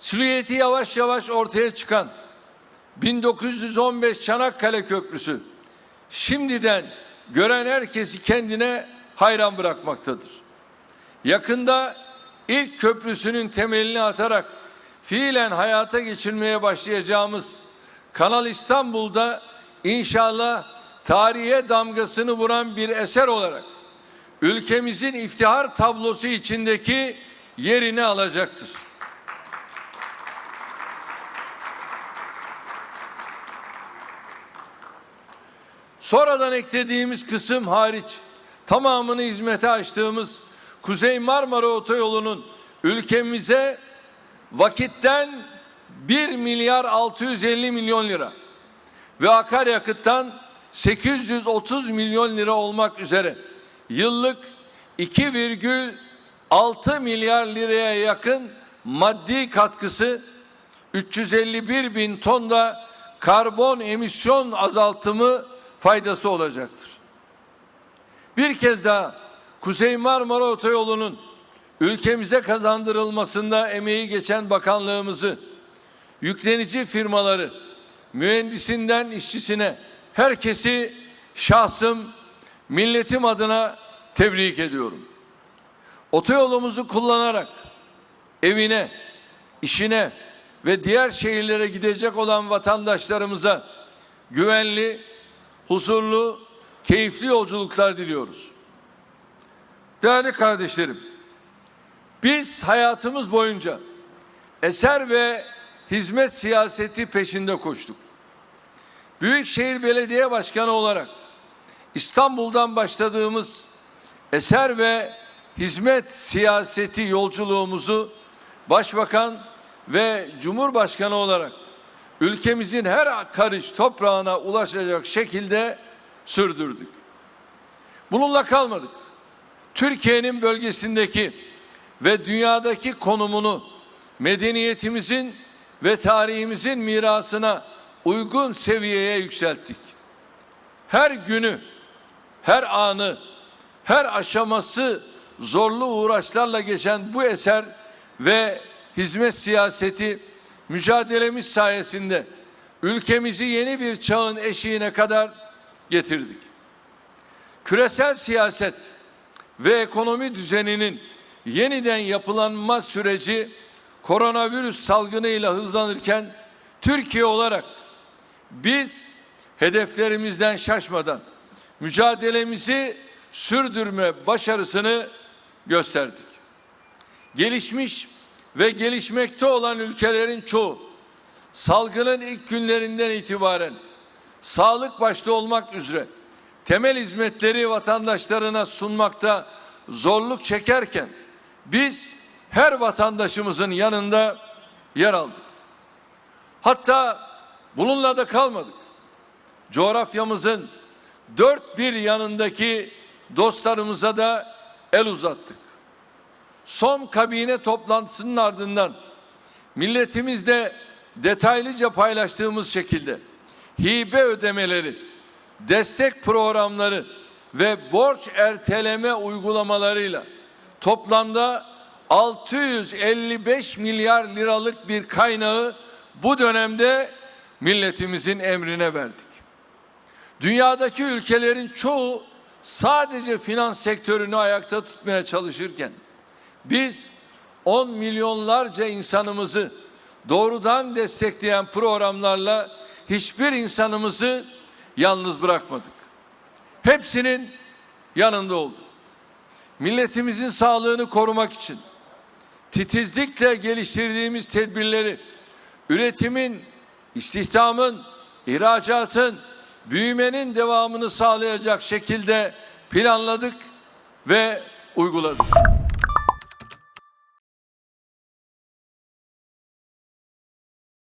silüeti yavaş yavaş ortaya çıkan 1915 Çanakkale Köprüsü şimdiden gören herkesi kendine hayran bırakmaktadır. Yakında ilk köprüsünün temelini atarak fiilen hayata geçirmeye başlayacağımız Kanal İstanbul'da inşallah tarihe damgasını vuran bir eser olarak ülkemizin iftihar tablosu içindeki yerini alacaktır. Sonradan eklediğimiz kısım hariç tamamını hizmete açtığımız Kuzey Marmara Otoyolu'nun ülkemize vakitten 1 milyar 650 milyon lira ve akaryakıttan 830 milyon lira olmak üzere yıllık 2,6 milyar liraya yakın maddi katkısı 351 bin ton da karbon emisyon azaltımı faydası olacaktır. Bir kez daha Kuzey Marmara Otoyolu'nun ülkemize kazandırılmasında emeği geçen bakanlığımızı, yüklenici firmaları, mühendisinden işçisine herkesi şahsım, milletim adına tebrik ediyorum. Otoyolumuzu kullanarak evine, işine ve diğer şehirlere gidecek olan vatandaşlarımıza güvenli, huzurlu, keyifli yolculuklar diliyoruz. Değerli kardeşlerim, biz hayatımız boyunca eser ve hizmet siyaseti peşinde koştuk. Büyükşehir Belediye Başkanı olarak İstanbul'dan başladığımız eser ve hizmet siyaseti yolculuğumuzu Başbakan ve Cumhurbaşkanı olarak ülkemizin her karış toprağına ulaşacak şekilde sürdürdük. Bununla kalmadık. Türkiye'nin bölgesindeki ve dünyadaki konumunu medeniyetimizin ve tarihimizin mirasına uygun seviyeye yükselttik. Her günü, her anı, her aşaması zorlu uğraşlarla geçen bu eser ve hizmet siyaseti mücadelemiz sayesinde ülkemizi yeni bir çağın eşiğine kadar getirdik. Küresel siyaset ve ekonomi düzeninin yeniden yapılanma süreci koronavirüs salgınıyla hızlanırken Türkiye olarak biz hedeflerimizden şaşmadan mücadelemizi sürdürme başarısını gösterdik. Gelişmiş ve gelişmekte olan ülkelerin çoğu salgının ilk günlerinden itibaren sağlık başta olmak üzere temel hizmetleri vatandaşlarına sunmakta zorluk çekerken biz her vatandaşımızın yanında yer aldık. Hatta bununla da kalmadık. Coğrafyamızın dört bir yanındaki dostlarımıza da el uzattık. Son kabine toplantısının ardından milletimizle detaylıca paylaştığımız şekilde hibe ödemeleri, destek programları ve borç erteleme uygulamalarıyla toplamda 655 milyar liralık bir kaynağı bu dönemde milletimizin emrine verdik. Dünyadaki ülkelerin çoğu sadece finans sektörünü ayakta tutmaya çalışırken biz 10 milyonlarca insanımızı doğrudan destekleyen programlarla hiçbir insanımızı yalnız bırakmadık. Hepsinin yanında olduk. Milletimizin sağlığını korumak için titizlikle geliştirdiğimiz tedbirleri üretimin, istihdamın, ihracatın, büyümenin devamını sağlayacak şekilde planladık ve uyguladık.